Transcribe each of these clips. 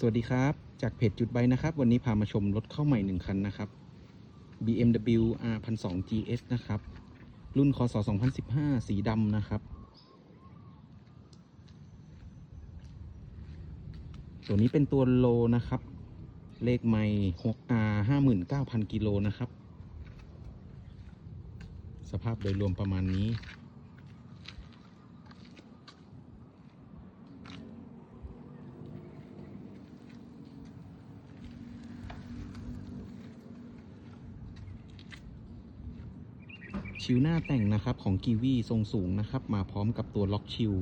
สวัสดีครับ จากเพจจุดใบนะครับ วันนี้พามาชมรถเข้าใหม่หนึ่งคันนะครับ BMW R 1 2 GS นะครับ รุ่นคศ2015 สีดำนะครับ ตัวนี้เป็นตัวโลนะครับ เลขไม่ 6R 59,000 กิโลนะครับ สภาพโดยรวมประมาณนี้ ชิวหน้าแต่งนะครับของกีวีทรงสูงนะครับ มาพร้อมกับตัวล็อกชิว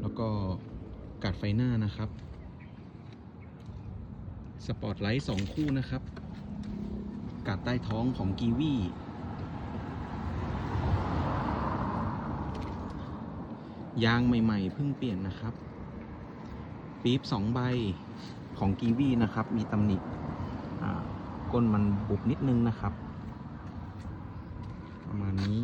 แล้วก็กาดไฟหน้านะครับ สปอตไลท์สองคู่นะครับ กาดใต้ท้องของกีวียางใหม่ๆเพิ่งเปลี่ยนนะครับปี๊บสองใบของกีวีนะครับ มีตำหนิก้นมันบุบนิดนึงนะครับ ประมาณนี้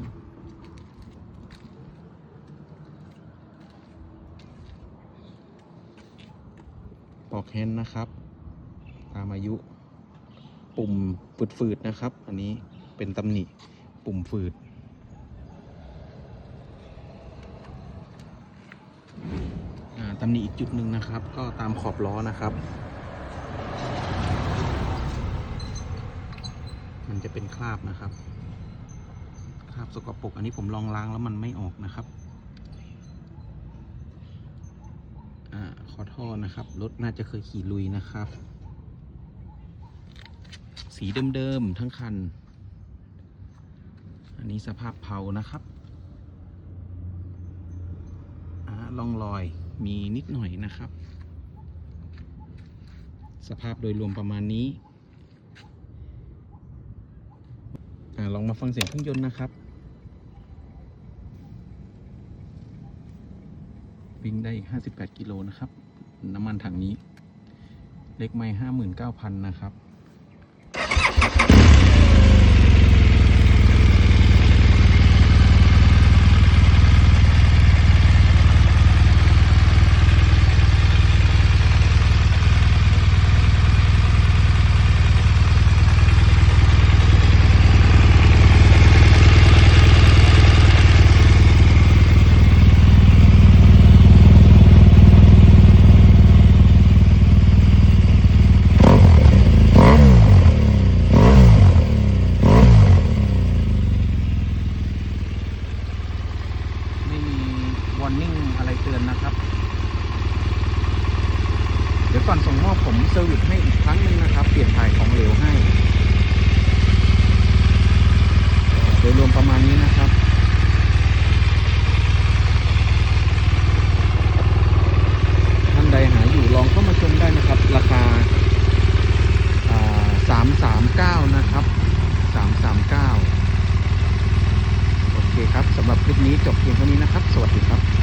ปอกแฮนด์นะครับ ตามอายุ ปุ่มฝืดๆนะครับ อันนี้เป็นตำหนิปุ่มฝืดตำหนิอีกจุดหนึ่งนะครับ ก็ตามขอบล้อนะครับ มันจะเป็นคราบนะครับ คราบสกปรกอันนี้ผมลองล้างแล้วมันไม่ออกนะครับอ่าขอโทษนะครับรถน่าจะเคยขี่ลุยนะครับ สีเดิมๆทั้งคัน อันนี้สภาพเผานะครับอ่าล่องรอยมีนิดหน่อยนะครับ สภาพโดยรวมประมาณนี้อลองมาฟังเสียงเครื่องยนต์นะครับ วิ่งได้อีก 58 กิโลนะครับ น้ำมันถังนี้ เล็กไม่ 59,000 นะครับ ไม่มีว อร์นิ่งอะไรเตือนนะครับ เดี๋ยวก่อนส่งมอบผมเซอร์วิสให้อีกครั้งหนึ่งนะครับ เปลี่ยนถ่ายของเหลวให้ โดยรวมประมาณนี้นะครับ ท่านใดหาอยู่ลองเข้ามาชมได้นะครับ ราคาสามสามเก้านะครับสามสามเก้า โอเค ครับสำหรับคลิปนี้จบเพียงเท่านี้นะครับ สวัสดีครับ